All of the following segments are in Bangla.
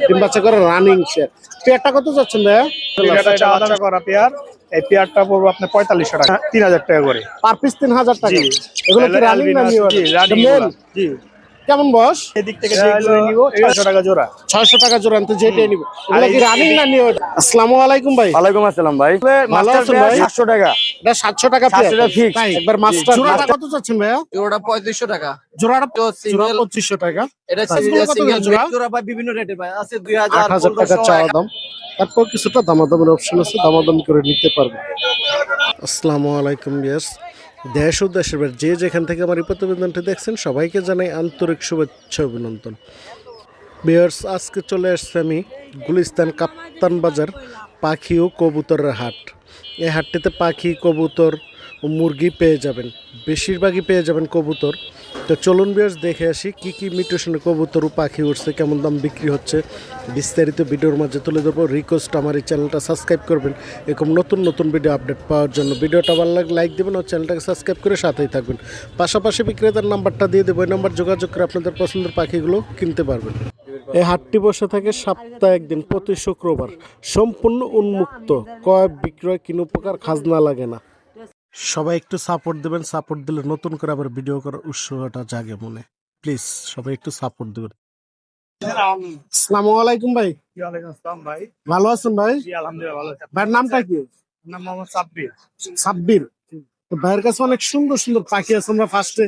ডিম বাচ্চা করে রানিং শেয়ার পেয়ারটা কত চাচ্ছেন ভাইয়া? করা পেয়ার। এই পেয়ারটা পড়বে আপনার পঁয়তাল্লিশশো টাকা। তিন হাজার টাকা করে। পার পিস তিন হাজার টাকা। এগুলো কি রানিং না মেল জি। কেমন বয়স? এদিক থেকে ছয়শো টাকা জোড়া। ছয়শো টাকা জোড়া আনতে যেটাই নিব। এগুলো কি রানিং না আসসালামু আলাইকুম ভাই। ওয়ালাইকুম আসসালাম ভাই। ভালো আছেন ভাই? সাতশো টাকা। এটা সাতশো টাকা 700 টাকা fix। তাই একবার মাস্টার জোড়াটা কত চাচ্ছেন ভাইয়া? জোড়াটা পঁয়ত্রিশশো টাকা। জোড়াটা তো জোড়া single- পঁচিশশো টাকা। এটা তাই। এগুলো কত সিঙ্গেল জোড়া? জোড়া পায় বিভিন্ন রেটে পায় আছে দুই হাজার হাজার টাকা চাওয়া দাম। তারপর কিছুটা দামাদামের অপশন আছে দামাদাম করে নিতে পারবে। আসসালামু আলাইকুম বিয়াস দেশ ও দেশের যে যেখান থেকে আমার এই প্রতিবেদনটি দেখছেন, সবাইকে জানাই আন্তরিক শুভেচ্ছা অভিনন্দন। বিয়ার্স আজকে চলে আসছে আমি গুলিস্তান কাপ্তান বাজার পাখি ও কবুতরের হাট। এই হাটটিতে পাখি, কবুতর মুরগি পেয়ে যাবেন, বেশিরভাগই পেয়ে যাবেন কবুতর। তো চলুন বিয়ার্স দেখে আসি কি কি মিউটেশনে কবুতর পাখি উঠছে কেমন দাম বিক্রি হচ্ছে। বিস্তারিত ভিডিওর মাঝে তুলে ধরবো। রিকোয়েস্ট আমার এই চ্যানেলটা সাবস্ক্রাইব করবেন। এরকম নতুন নতুন ভিডিও আপডেট পাওয়ার জন্য ভিডিওটা ভালো লাগলে লাইক দেবেন ও চ্যানেলটাকে সাবস্ক্রাইব করে সাথেই থাকবেন। পাশাপাশি বিক্রেতার নাম্বারটা দিয়ে দেবো। এই নাম্বার যোগাযোগ করে আপনাদের পছন্দের পাখিগুলো কিনতে পারবেন। এই হাটটি বসে থাকে সপ্তাহে একদিন, প্রতি শুক্রবার। সম্পূর্ণ উন্মুক্ত। ক্রয়, বিক্রয়, কিনো প্রকার খাজনা লাগে না। সবাই একটু সাপোর্ট দেবেন সাপোর্ট দিলে নতুন করে আবার ভিডিও করার উৎসাহটা জাগে মনে। প্লিজ সবাই একটু সাপোর্ট দেবেন। আসসালামু আলাইকুম ভাই। আসসালাম ভাই। ভালো আছেন ভাই? আলহামদুলিল্লাহ ভাইয়ের নামটা কি? নাম মোহাম্মদ সাব্বির। সাব্বির। তো ভাইয়ের কাছে অনেক সুন্দর সুন্দর পাখি আছে। আমরা ফার্স্টে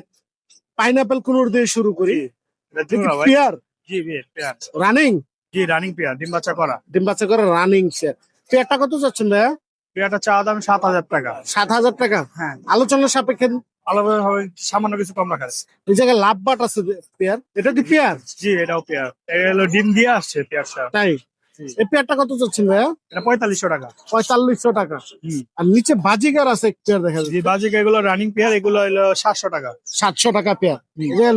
পাইনাপেল কুনুর দিয়ে শুরু করি। পেয়ার? জি পেয়ার। রানিং জি রানিং পেয়ার ডিম বাচ্চা করা। ডিম বাচ্চা করে রানিং পেয়ারটা কত যাচ্ছেন ভাইয়া? চাওয়া দাম সাত হাজার টাকা। সাত হাজার টাকা? হ্যাঁ। আলোচনার সাপেক্ষে আলাদা হবে সামান্য কিছু কম রাখা আছে। এই জায়গায় লাভ বাট আছে পেয়ার? এটা কি পেয়ার? জি এটাও পেয়ার। এটা হলো ডিম দিয়ে আসছে পেয়ারটা তাই? এই পেয়ারটা কত যাচ্ছেন ভাইয়া? এটা পঁয়তাল্লিশশো টাকা। পঁয়তাল্লিশশো টাকা। আর নিচে বাজিগার আছে পেয়ার দেখা যাচ্ছে। এগুলো রানিং পেয়ার এগুলো হলো সাতশো টাকা। সাতশো টাকা পেয়ার।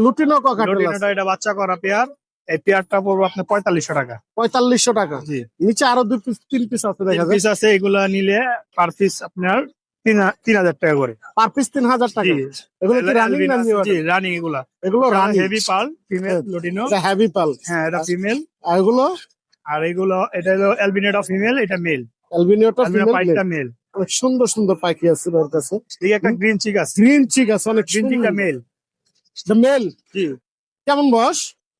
লুটিনো লটিনোটা এটা বাচ্চা করা পেয়ার। এই পেয়ারটা পড়বে আপনার পঁয়তাল্লিশশো টাকা। পঁয়তাল্লিশশো টাকা। জি। নিচে আরও দুই পিস তিন পিস আছে দেখা পিস আছে এগুলা নিলে পার পিস আপনার তিন হাজার টাকা করে। পার পিস তিন হাজার টাকা। এগুলো কি রানিং না জি রানিং এগুলা। এগুলো রানিং হেভি পাল ফিমেল এটা হেভি পাল হ্যাঁ এটা ফিমেল আর এগুলো? আর এগুলো এটা হলো অ্যালবিনেটা ফিমেল এটা মেল অ্যালবিনিওটা অ্যালবিনো ফিমেল পাইটা মেল অনেক সুন্দর সুন্দর পাখি আছে ওর কাছে। এই একটা গ্রিন চিক আছে। গ্রিন চিক আছে অনেক গ্রিন চিকটা মেল মেল জি। কেমন বয়স?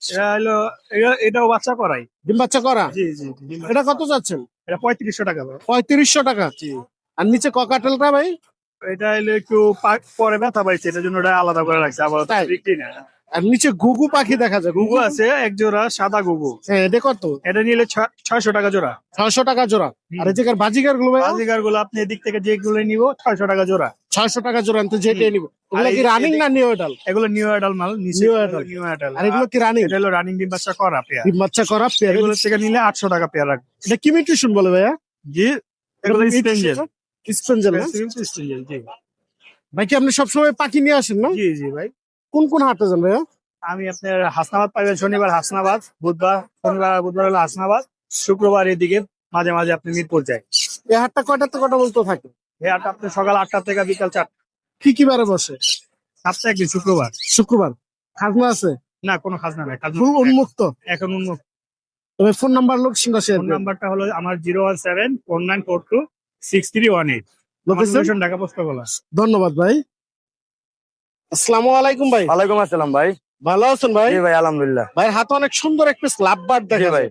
এটা হলো এটা- এটাও বাচ্চা করাই। ডিম বাচ্চা করা? জি। এটা কত এটা পঁয়ত্রিশশো টাকা। পঁয়ত্রিশশো টাকা? জি। আর নিচে ককাটেলটা ভাই? এটা হলো একটু পা- পরে ব্যথা পাইছে এটার জন্য ওটা আলাদা করে রাখছে আবার তাই? বিক্রি না। আর নিচে গুগু পাখি দেখা যায়। গুগু আছে এক জোড়া সাদা গুগু হ্যাঁ এটা কত? এটা নিলে ছয়শো টাকা জোড়া। ছয়শো টাকা জোড়া। আর এই জায়গার বাজিকারগুলো ভাই বাজিকারগুলো আপনি এদিক থেকে যেগুলো নিব ছয়শো টাকা জোড়া। ছয়শো টাকা জোড়া আনতে যেটাই নিব। কি রানিং না নিউ এডাল এগুলো নিউ অ্যাডাল মাল। নিউ আর এগুলো কি রানিং এটা হলো রানিং ডিম বাচ্চা করা পেয়ার। ডিম বাচ্চা করা পেয়ার। এগুলো থেকে নিলে আটশো টাকা পেয়ার। রাখবে এটা কি মিউটেশন বলে ভাইয়া? জি এগুলো স্পেঞ্জেল স্পেঞ্জেল স্পেঞ্জেল জি। ভাই কি আপনি সবসময় পাখি নিয়ে আসেন না? জি জি ভাই। কোন কোন হাটে যান ভাইয়া? আমি আপনার হাসনাবাদ পাইবেন শনিবার হাসনাবাদ বুধবার শনিবার বুধবার হলো হাসনাবাদ শুক্রবার এদিকে মাঝে মাঝে আপনি মিরপুর যাই। এই হাটটা কয়টা থেকে কটা বলতে থাকে? এই আটটা আপনি সকাল আটটা থেকে বিকাল চারটা। কি কি বারে বসে? সাতটা একদিন শুক্রবার। শুক্রবার। খাজনা আছে? না কোনো খাজনা নাই খাজনা উন্মুক্ত? এখন উন্মুক্ত। তবে ফোন নাম্বার লোকেশনটা শেয়ার ফোন নাম্বারটা হলো আমার zero one seven four nine four two six three one eight. Location Dhaka পুস্তকলা ধন্যবাদ ভাই। আসসালামু আলাইকুম ভাই। ওয়ালাইকুম আসসালাম ভাই। ভালো আছেন ভাই? ভাই আলহামদুলিল্লাহ। ভাই হাতে অনেক সুন্দর এক পিস বার জি দেখা ভাই।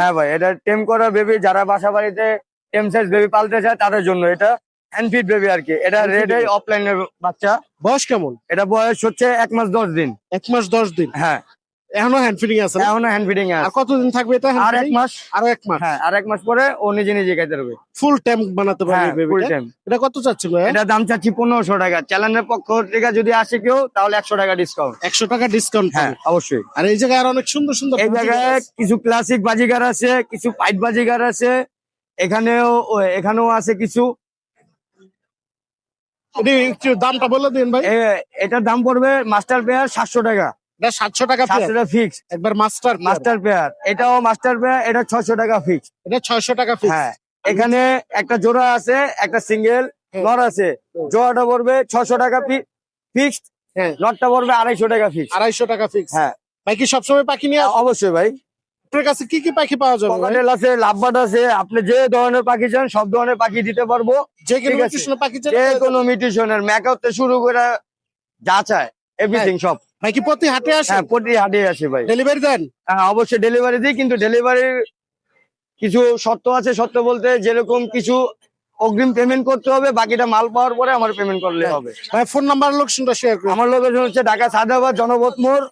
হ্যাঁ ভাই এটা টেম করা বেবি যারা বাসা বাড়িতে টেম সাইজ বেবি পালতে চায় তাদের জন্য এটা হ্যান্ডফিট বেবি আর কি। এটা রেড। অফলাইনের বাচ্চা। বয়স কেমন? এটা বয়স হচ্ছে এক মাস দশ দিন। এক মাস দশ দিন। হ্যাঁ। এখনও হ্যান্ড ফিডিং আছে এখনও হ্যান্ড ফিডিং আর কতদিন থাকবে এটা আর এক মাস। আরও এক মাস? হ্যাঁ আর এক মাস পরে ও নিজে নিজে খাইতে পারবে। ফুল ট্যাম্প বানাতে পারবে ফুল টাইম এটা কত চাচ্ছেন ভাই? এটা দাম চাচ্ছি পনেরোশো টাকা। চ্যানেলের পক্ষ থেকে যদি আসে কেউ তাহলে একশো টাকা ডিসকাউন্ট একশো টাকা ডিসকাউন্ট হ্যাঁ অবশ্যই। আর এই জায়গায় আর অনেক সুন্দর সুন্দর এই জায়গায় কিছু ক্লাসিক বাজিগার আছে কিছু পাইট বাজিগার আছে। এখানেও এখানেও আছে কিছু। দামটা বলে দিন ভাই। এটার দাম পড়বে মাস্টার পেয়ার সাতশো টাকা। এটা সাতশো টাকা ফিক্স একবার মাস্টার মাস্টার পেয়ার এটাও মাস্টার পেয়ার এটা টাকা ফিক্স এটা ছয়শো টাকা ফিক্স হ্যাঁ এখানে একটা জোড়া আছে একটা সিঙ্গেল হ্যাঁ। নর আছে। জোয়াটা পড়বে টাকা ফিক্সড হ্যাঁ। নটটা পড়বে আড়াইশো টাকা ফিক্সড আড়াইশো টাকা ফিক্স হ্যাঁ। ভাই কি সবসময় পাখি নিয়ে অবশ্যই ভাই। আপনার কাছে কি কি পাখি পাওয়া যাবে? আছে লাভবাট আছে আপনি যে ধরনের পাখি চান সব ধরনের পাখি দিতে পারব। যে কোনো পাখি যে কোনো মিউটিশনের মেকআপ থেকে শুরু করে যা চায় এভরিথিং সব। ভাই কি প্রতি হাটে আসে? হ্যাঁ প্রতি হাটে আছে ভাই। ডেলিভারি দেন? হ্যাঁ অবশ্যই ডেলিভারি দিই কিন্তু ডেলিভারির কিছু শর্ত আছে। শর্ত বলতে যেরকম কিছু অগ্রিম পেমেন্ট করতে হবে বাকিটা মাল পাওয়ার পরে আমার পেমেন্ট করলে হ্যাঁ। হবে। ভাই ফোন নাম্বার লোকেশনটা শেয়ার করুন। আমার লোকেশন হচ্ছে ঢাকা সাদাবাদ জনপথ মোড়।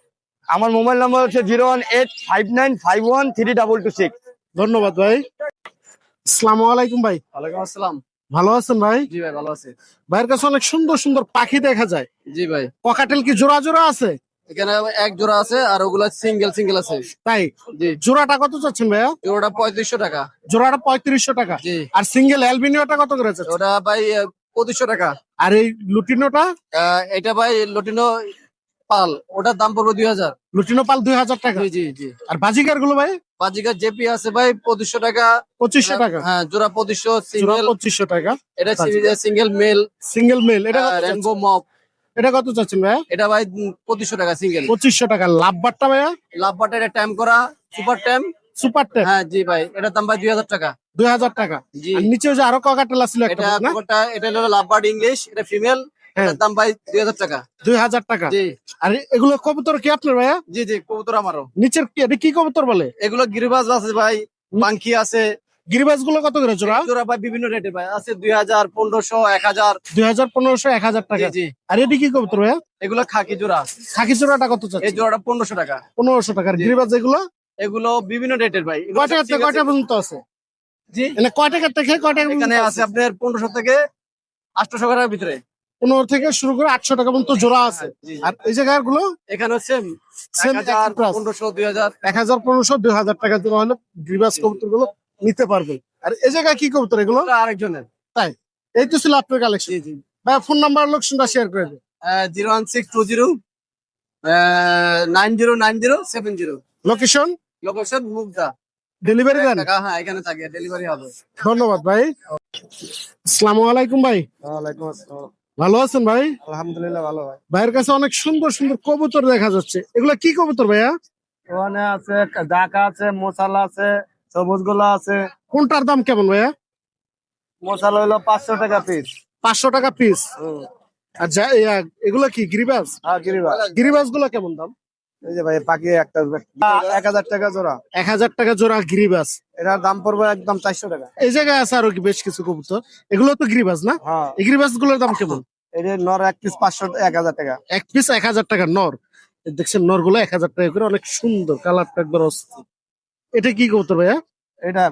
আমার মোবাইল নাম্বার হচ্ছে zero one eight five nine five one three double two six ধন্যবাদ ভাই। আসসালামু আলাইকুম ভাই। ওয়ালাইকুম আসসালাম। ভালো আছেন ভাই? জি ভাই ভালো আছে। ভাইয়ের কাছে অনেক সুন্দর সুন্দর পাখি দেখা যায়। জি ভাই। ককাটেল কি জোড়া জোড়া আছে? এখানে এক জোড়া আছে আর ওগুলা সিঙ্গেল সিঙ্গেল আছে। তাই? জোড়াটা কত চাচ্ছেন ভাইয়া? জোড়াটা পঁয়ত্রিশশো টাকা। জোড়াটা পঁয়ত্রিশশো টাকা। আর সিঙ্গেল অ্যালবিনিওটা কত করে চাচ্ছেন? ওটা ভাই পঁচিশশো টাকা। আর এই লুটিনোটা? এটা ভাই লটিনো পাল। ওটার দাম পড়বে দুই হাজার। লুটিনো পাল দুই হাজার টাকা। জি জি আর বাজিকারগুলো ভাই? বাজিকার জেপি আছে ভাই পঁচিশশো টাকা। পঁচিশশো টাকা? হ্যাঁ জোড়া পঁচিশশো সিঙ্গেল পঁচিশশো টাকা। এটা সিঙ্গেল মেল সিঙ্গেল মেল এটা রেনবো মপ এটা কত চাচ্ছেন ভাইয়া এটা ভাই পঁচিশশো টাকা সিঙ্গেল পঁচিশশো টাকা। লাভবারটা ভাইয়া? লাভবাটা এটা টাইম করা সুপার টাইম সুপার টেন হ্যাঁ জি ভাই এটার দাম ভাই দুই হাজার টাকা। দুই হাজার টাকা। জি। নিচে যে আরও ককাটেল একটা এটা এটা হলো লাভবার্ড ইংলিশ এটা ফিমেল হ্যাঁ। এটার দাম ভাই দুই হাজার টাকা। দুই হাজার টাকা? জি। আর এগুলো কবুতর কি আপনার ভাইয়া? জি জি কবুতর আমারও। নিচের কি- এটা কি কবুতর বলে? এগুলো গিরিবাজ আছে ভাই আছে। গিরিবাজগুলো কত করে জোড়া? জোড়া ভাই বিভিন্ন রেটে ভাই আছে দুই হাজার পনেরোশো এক হাজার। দুই হাজার পনেরোশো এক হাজার টাকা। জি আর এটি কি কবুতর ভাইয়া? এগুলো খাকি জোড়া। খাকি জোড়াটা কত এই জোড়াটা পনেরোশো টাকা। পনেরোশো টাকার জি। গিরিবাজ এগুলো? এগুলো বিভিন্ন রেটের ভাই। কয়টা পর্যন্ত আছে? জি। মানে থেকে কয় এখানে আছে আপনার পনেরোশো থেকে আটশোশো টাকার ভিতরে। পনেরো থেকে শুরু করে আটশো টাকা পর্যন্ত জোড়া আছে। জি, জি। আর এই জায়গারগুলো এখানে সেম হাজার পনেরোশো দুই হাজার। এক হাজার পনেরোশো দুই হাজার টাকা জোড়া হলে কবুতরগুলো নিতে পারবেন। আর এই জায়গায় কি কবুতর এগুলো? আরেকজনের। তাই। এই তো ছিল আপনার কালেকশন জি জি। ভাই ফোন নাম্বার লোকেশনটা শেয়ার করে দিন। Zero one six two zero nine zero nine zero seven zero. Location location Mugda. Delivery দেন। টাকা হ্যাঁ এখানে থাকে। ডেলিভারি হবে। ধন্যবাদ ভাই। আসসালামু আলাইকুম ভাই। ওয়ালাইকুম আসসালাম। ভালো আছেন ভাই? আলহামদুলিল্লাহ ভালো ভাই। ভাইয়ের কাছে অনেক সুন্দর সুন্দর কবুতর দেখা যাচ্ছে। এগুলা কি কবুতর ভাইয়া? ওখানে আছে ডাকা আছে মশালা আছে সবুজ গোলা আছে। কোনটার দাম কেমন ভাইয়া? মশালা হলো পাঁচশো টাকা পিস পাঁচশো টাকা পিস আর যা এগুলা কি গিরিবাজ? হ্যাঁ গিরিবা গিরিবাজ। গুলা কেমন দাম? এই যে ভাই পাখি একটা এক হাজার টাকা জোড়া। এক হাজার টাকা জোড়া গিরিবাজ। এটার দাম পড়বে একদম চারশো টাকা। এই জায়গায় আছে আরও কি বেশ কিছু কবুতর। এগুলো তো গিরিবাজ না? হ্যাঁ। এই গিরিবাজগুলোর দাম কেমন? নর এক পিস পাঁচশো এক হাজার টাকা। এক পিস এক হাজার টাকা নর। দেখছেন এক হাজার টাকা করে অনেক সুন্দর কালারটা একবার অস্থির। এটা কি কবুতর ভাইয়া? এটা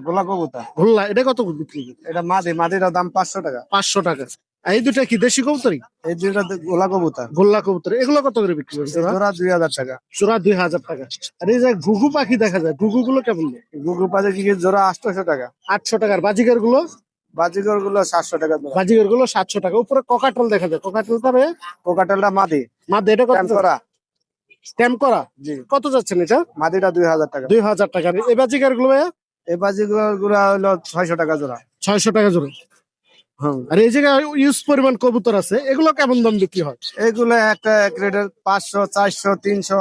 গোলা এটা কত বিক্রি করে? এটা মাদি দাম পাঁচশো টাকা। পাঁচশো টাকা। এই দুটা কি দেশি কবুতরই? এই দুইটা গোলা কবুতা গোল্লা কবুতর। এগুলো কত করে বিক্রি করছে জোড়া দুই হাজার টাকা। দুই হাজার টাকা। আর এই যে ঘুঘু পাখি দেখা যায় ঘুঘু গুলো কেমন? ঘুঘু পাখি জোড়া আটশো টাকা। আটশো টাকার বাজিকারগুলো বাজিগরগুলো সাতশো টাকা জোড়া বাজিকারগুলো সাতশো টাকা। উপরে ককাটল দেখা যায়। ককাটল তবে কোকাটেলটা মাদি। মা এটা কত? করা স্ট্যাম্প করা জি। কত যাচ্ছেন এটা? মাদিটা দুই হাজার টাকা। দুই হাজার টাকা। এই বাজিকারগুলো ভাইয়া? এই বাজিগরগুলা হলো ছয়শো টাকা জোড়া। ছয়শো টাকা জোরে আর এই জায়গায় ইউজ পরিমাণ কবুতর আছে। এগুলো কেমন দাম বিক্রি হয়? এগুলো একটা এক রেটের পাঁচশো চারশো তিনশো।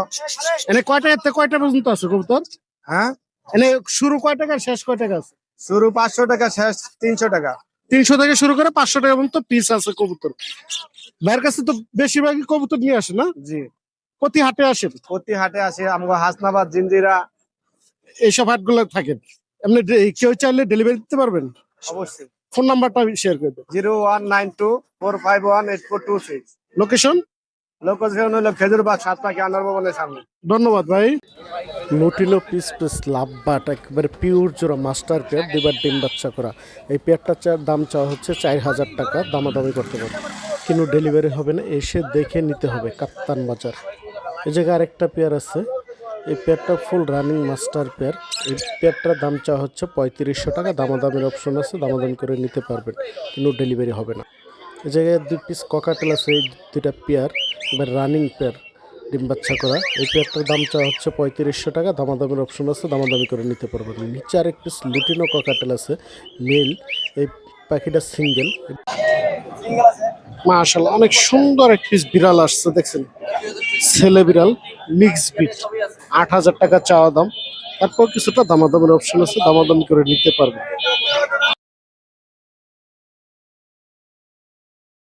এনে কয় টাকা কয়টা পর্যন্ত আছে কবুতর? হ্যাঁ? এনে শুরু কয় টাকা শেষ কয় টাকা আছে? শুরু পাঁচশো টাকা শেষ তিনশো টাকা। তিনশো থেকে শুরু করে পাঁচশো টাকা পর্যন্ত পিস আছে কবুতর। ভাইয়ের কাছে তো বেশিরভাগই কবুতর নিয়ে আসে না? জি। প্রতি হাটে আসেন প্রতি হাটে আসে আমগো হাসনাবাদ জিঞ্জিরা এইসব হাটগুলো থাকেন এমনি কেউ চাইলে ডেলিভারি দিতে পারবেন? অবশ্যই। ফোন নাম্বারটা শেয়ার করে দেন zero one nine two four five one eight four two six. Location location হলো খেজুরবাগ পাখি আনার ভবনের সামনে। ধন্যবাদ ভাই। Lutino piece piece love but একেবারে পিওর জোড়া মাস্টার পেয়ার দুবার ডিম বাচ্চা করা। এই পেয়ারটা চার দাম চাওয়া হচ্ছে চার হাজার টাকা, দামাদামি করতে পারে। কিন্তু ডেলিভারি হবে না, এসে দেখে নিতে হবে কাপ্তান বাজার। এই জায়গায় আরেকটা পেয়ার আছে। এই পেয়ারটা ফুল রানিং মাস্টার পেয়ার এই পেয়ারটার দাম চাওয়া হচ্ছে পঁয়ত্রিশশো টাকা, দামাদামির অপশন আছে, দামাদামি করে নিতে পারবেন, কিন্তু ডেলিভারি হবে না। এই জায়গায় দুই পিস ককাটেল আছে, এই দুইটা পেয়ার এবার রানিং পেয়ার ডিম বাচ্চা করা। এই পেয়ারটার দাম চাওয়া হচ্ছে পঁয়ত্রিশশো টাকা। দামাদামির অপশন আছে, দামাদামি করে নিতে পারবেন। নিচে আরেক পিস লুটিনো ককাটেল আছে মেল এই পাখিটা সিঙ্গেল মাশাল্লাহ অনেক সুন্দর এক পিস বিড়াল আসছে, দেখছেন? ছেলে বিড়াল মিক্স বিট আট হাজার টাকা চাওয়া দাম। তারপর কিছুটা দামাদামের অপশন আছে, দামাদামি করে নিতে পারবেন।